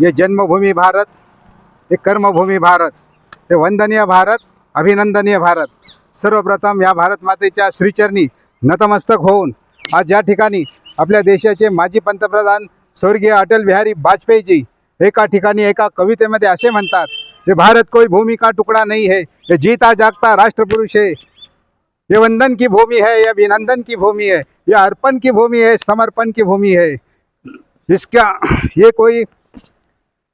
ये जन्मभूमी भारत हे कर्मभूमी भारत हे वंदनीय भारत अभिनंदनीय भारत. सर्वप्रथम या भारत मातेच्या श्रीचरणी नतमस्तक होऊन आज ज्या ठिकाणी आपल्या देशाचे माजी पंतप्रधान स्वर्गीय अटल बिहारी वाजपेयीजी एका ठिकाणी एका कवितेमध्ये असे म्हणतात हे भारत कोई भूमि का टुकड़ा नहीं है ये जीता जागता राष्ट्रपुरुष है. ये वंदन की भूमि है ये अभिनंदन की भूमि है ये अर्पण की भूमि है समर्पण की भूमि है. इसका ये कोई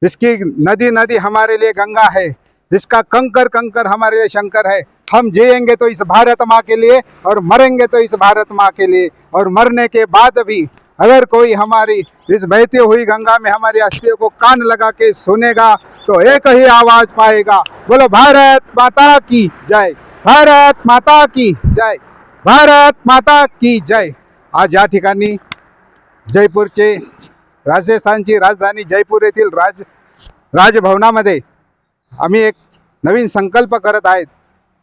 इसकी नदी नदी हमारे लिए गंगा है इसका कंकर कंकर हमारे लिए शंकर है, हम जिएँगे तो इस भारत माँ के लिए और मरेंगे तो इस भारत माँ के लिए और मरने के बाद भी अगर कोई हमारी इस बहती हुई गंगा में हमारी अस्थियों को कान लगा के सुनेगा तो एक ही आवाज़ पाएगा, बोलो, भारत माता की जय, भारत माता की जय, भारत माता की जय। आज या ठिकाणी जयपूरचे राजस्थानची राजधानी जयपूर येथील राज राजभवनामध्ये आम्ही एक नवीन संकल्प करत आहेत.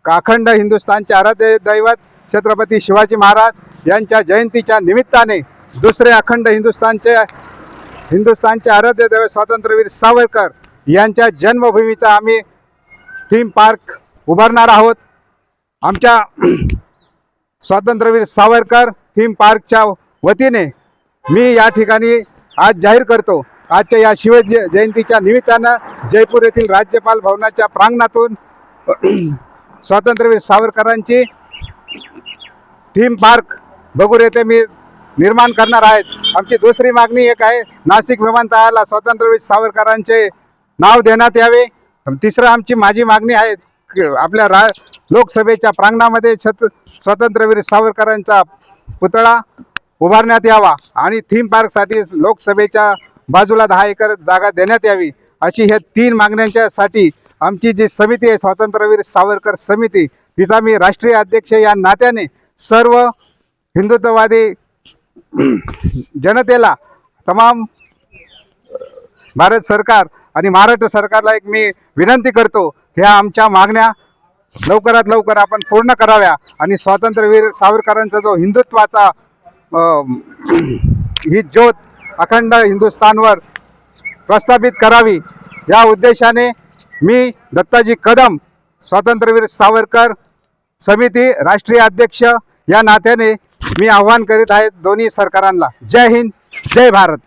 का अखंड हिंदुस्थानचे आराध्य दैवत छत्रपती शिवाजी महाराज यांच्या जयंतीच्या निमित्ताने दुसरे अखंड हिंदुस्थानचे हिंदुस्थानचे आराध्य दैवत स्वातंत्र्यवीर सावरकर यांच्या जन्मभूमीचा आम्ही थीम पार्क उभारणार आहोत. आमच्या स्वातंत्र्यवीर सावरकर थीम पार्कच्या वतीने मी या ठिकाणी आज जाहीर करतो. आजच्या या शिव जयंतीच्या निमित्तानं जयपूर येथील राज्यपाल भवनाच्या प्रांगणातून स्वातंत्र्यवीर सावरकरांची थीम पार्क बगूर येथे मी निर्माण करणार आहेत आमची दुसरी मागणी एक आहे नाशिक विमानतळाला स्वातंत्र्यवीर सावरकरांचे नाव देण्यात यावे. तिसरं आमची माझी मागणी आहे आपल्या रा लोकसभेच्या प्रांगणामध्ये छत स्वातंत्र्यवीर सावरकरांचा पुतळा उभारण्यात यावा आणि थीम पार्कसाठी लोकसभेच्या बाजूला दहा एकर जागा देण्यात यावी अशी ह्या तीन मागण्यांच्यासाठी आमची जी समिती आहे स्वातंत्र्यवीर सावरकर समिती तिचा मी राष्ट्रीय अध्यक्ष या नात्याने सर्व हिंदुत्ववादी जनतेला तमाम भारत सरकार आणि महाराष्ट्र सरकारला एक मी विनंती करतो ह्या आमच्या मागण्या लवकरात लवकर आपण पूर्ण कराव्या आणि स्वातंत्र्यवीर सावरकरांचा जो हिंदुत्वाचा ही ज्योत अखंड हिंदुस्थानवर प्रस्थापित करावी या उद्देशाने मी दत्ताजी कदम स्वातंत्र्यवीर सावरकर समिती राष्ट्रीय अध्यक्ष या नात्याने मी आव्हान करीत आहेत दोन्ही सरकारांना. जय हिंद जय भारत.